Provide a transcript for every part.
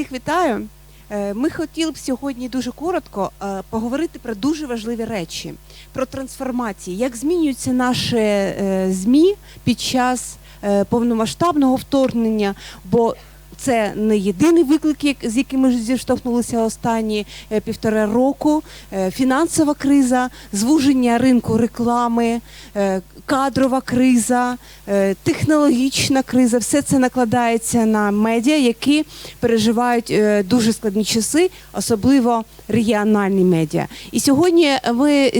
Всіх вітаю. Е, Ми хотіли б сьогодні дуже коротко е, поговорити про дуже важливі речі, про трансформації, як змінюються наші е, ЗМІ під час повномасштабного вторгнення. бо це не єдиний виклик, як- з яким ми зіштовхнулися останні е, півтора року. Е, Фінансова криза, звуження ринку реклами, е, кадрова криза, технологічна криза. Все це накладається на медіа, які переживають дуже складні часи, особливо регіональні медіа. І сьогодні ми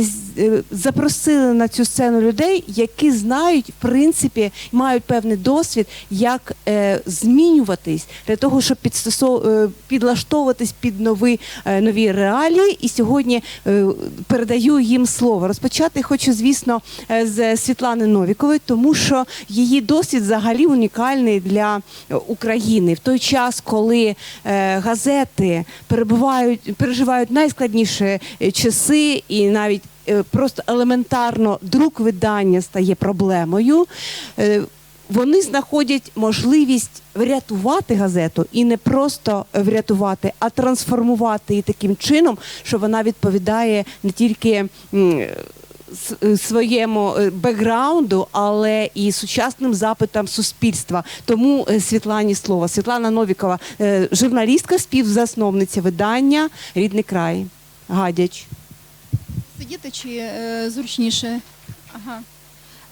запросили на цю сцену людей, які знають, в принципі, мають певний досвід, як е, змінюватись для того, щоб підстосов... е, підлаштовуватись під нові, е, нові реалії. І сьогодні е, передаю їм слово. Розпочати хочу, звісно, е, з Світлани Новікової, тому що її досвід взагалі унікальний для е, України в той час, коли е, газети перебувають, переживають найскладніші е, часи, і навіть е, просто елементарно друк видання стає проблемою. Е, вони знаходять можливість врятувати газету і не просто врятувати, а трансформувати її таким чином, що вона відповідає не тільки е, своєму е, бекграунду, але і сучасним запитам суспільства. Тому е, Світлані слово. Світлана Новікова, е, журналістка, співзасновниця видання Рідний край. Гадяч. Сидіти чи е, зручніше? Ага.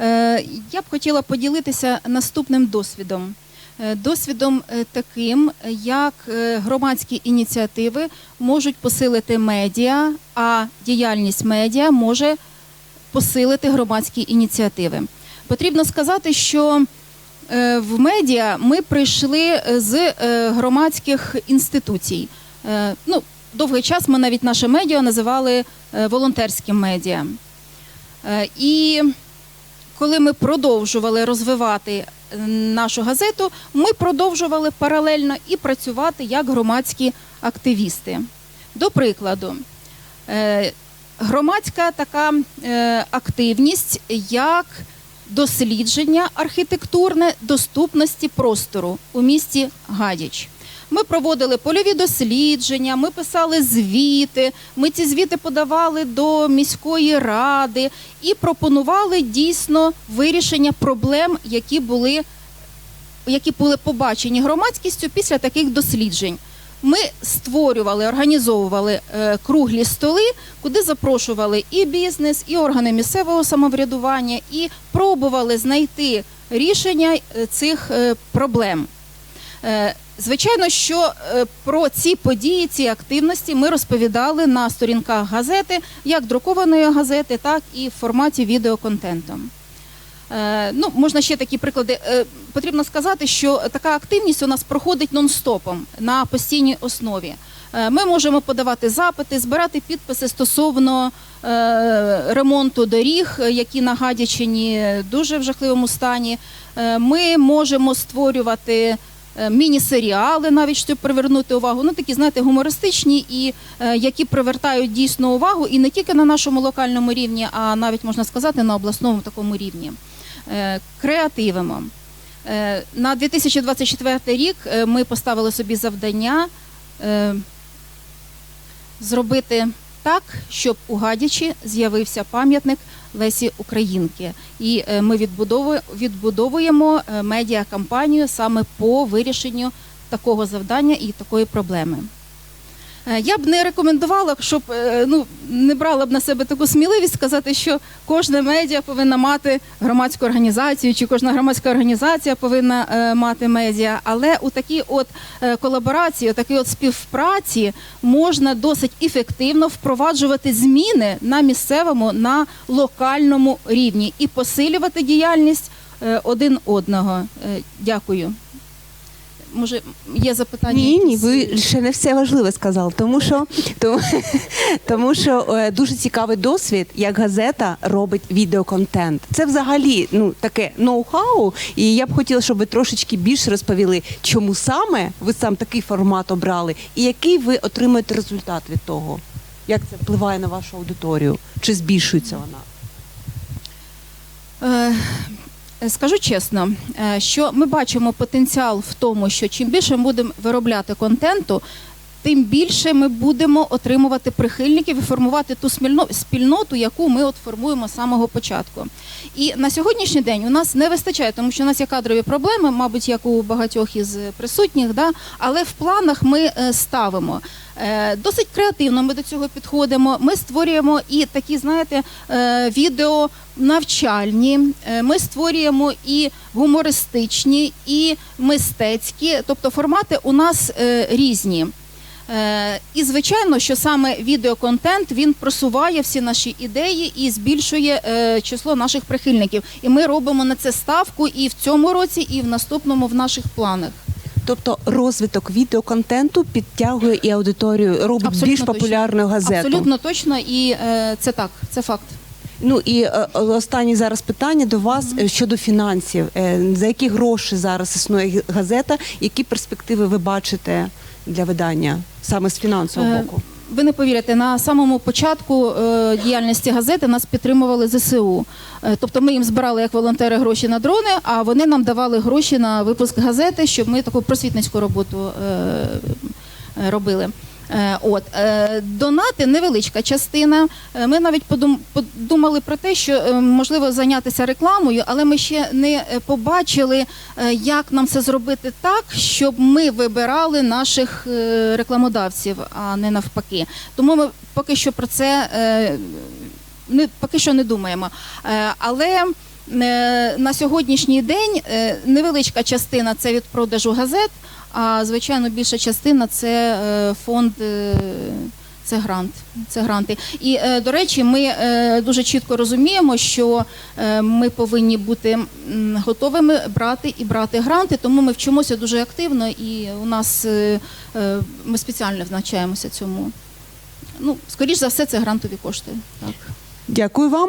Е, я б хотіла поділитися наступним досвідом. Е, Досвідом е, таким, як е, громадські ініціативи можуть посилити медіа, а діяльність медіа може посилити громадські ініціативи. Потрібно сказати, що в медіа ми прийшли з громадських інституцій. Ну, довгий час ми навіть наше медіа називали е, волонтерським медіа. Е, І коли ми продовжували розвивати е, нашу газету, ми продовжували паралельно і працювати як громадські активісти. До прикладу, громадська така активність як дослідження архітектурне доступності простору у місті Гадяч. Ми проводили польові дослідження, ми писали звіти, ми ці звіти подавали до міської ради і пропонували дійсно вирішення проблем, які були, які були побачені громадськістю після таких досліджень. Ми створювали, організовували е, круглі столи, куди запрошували і бізнес, і органи місцевого самоврядування, і пробували знайти рішення е, цих е, проблем. Е, Звичайно, що е, про ці події, ці активності ми розповідали на сторінках газети, як друкованої газети, так і в форматі відеоконтенту. Е, Ну, можна ще такі приклади. Е, Потрібно сказати, що така активність у нас проходить нон-стопом на постійній основі. Ми можемо подавати запити, збирати підписи стосовно ремонту доріг, які на Гадячині дуже в жахливому стані. Ми можемо створювати міні-серіали, навіть щоб привернути увагу. Ну такі, знаєте, гумористичні і е, які привертають дійсно увагу і не тільки на нашому локальному рівні, а навіть можна сказати на обласному такому рівні. Е, Креативимо. Е, На 2024 рік е, ми поставили собі завдання е, зробити так, щоб у Гадячі з'явився пам'ятник Лесі Українки. І е, ми відбудовує- відбудовуємо е, медіакампанію саме по вирішенню такого завдання і такої проблеми. Е, Я б не рекомендувала, щоб е, ну не брала б на себе таку сміливість сказати, що кожна медіа повинна мати громадську організацію, чи кожна громадська організація повинна е, мати медіа. Але у такій от колаборації, у такій от співпраці можна досить ефективно впроваджувати зміни на місцевому, на локальному рівні і посилювати діяльність один одного. Дякую. Може, є запитання? Ні, ні, ви ще не все важливе сказали, тому що тому, тому що е, дуже цікавий досвід, як газета робить відеоконтент. Це взагалі ну таке ноу-хау. І я б хотіла, щоб ви трошечки більше розповіли, чому саме ви сам такий формат обрали, і який ви отримуєте результат від того. Як це впливає на вашу аудиторію? Чи збільшується вона? Е, Е, Скажу чесно, е, що ми бачимо потенціал в тому, що чим більше ми будемо виробляти контенту, тим більше ми будемо отримувати прихильників і формувати ту спільноту, яку ми от формуємо з самого початку. І на сьогоднішній день у нас не вистачає, тому що у нас є кадрові проблеми, мабуть, як у багатьох із присутніх, да? але в планах ми е, ставимо. Е, Досить креативно ми до цього підходимо. Ми створюємо і такі, знаєте, е, відео навчальні. Ми створюємо і гумористичні, і мистецькі, тобто формати у нас різні. Е, І звичайно, що саме відеоконтент він просуває всі наші ідеї і збільшує е, число наших прихильників. І ми робимо на це ставку і в цьому році, і в наступному в наших планах. Тобто розвиток відеоконтенту підтягує і аудиторію, робить Абсолютно більш точно. популярною газету. Абсолютно точно, і е, це так, це факт. Ну і е, останнє зараз питання до вас е, щодо фінансів. Е, За які гроші зараз існує газета? Які перспективи ви бачите для видання саме з фінансового Е, боку? Ви не повірите, на самому початку е, діяльності газети нас підтримували ЗСУ. Е, тобто ми їм збирали як волонтери гроші на дрони, а вони нам давали гроші на випуск газети, щоб ми таку просвітницьку роботу е, робили. Е, От е, донати невеличка частина. Е, Ми навіть подум, подумали про те, що можливо зайнятися рекламою, але ми ще не побачили, як нам це зробити так, щоб ми вибирали наших рекламодавців, а не навпаки. Тому ми поки що про це не поки що не думаємо. Але на сьогоднішній день е, невеличка частина це від продажу газет, а звичайно більша частина це е, фонд. е, Це грант, це гранти. І е, до речі, ми е, дуже чітко розуміємо, що е, ми повинні бути готовими брати і брати гранти, тому ми вчимося дуже активно, і у нас е, е, ми спеціально навчаємося цьому. Ну, скоріш за все, це грантові кошти. Так. Дякую вам.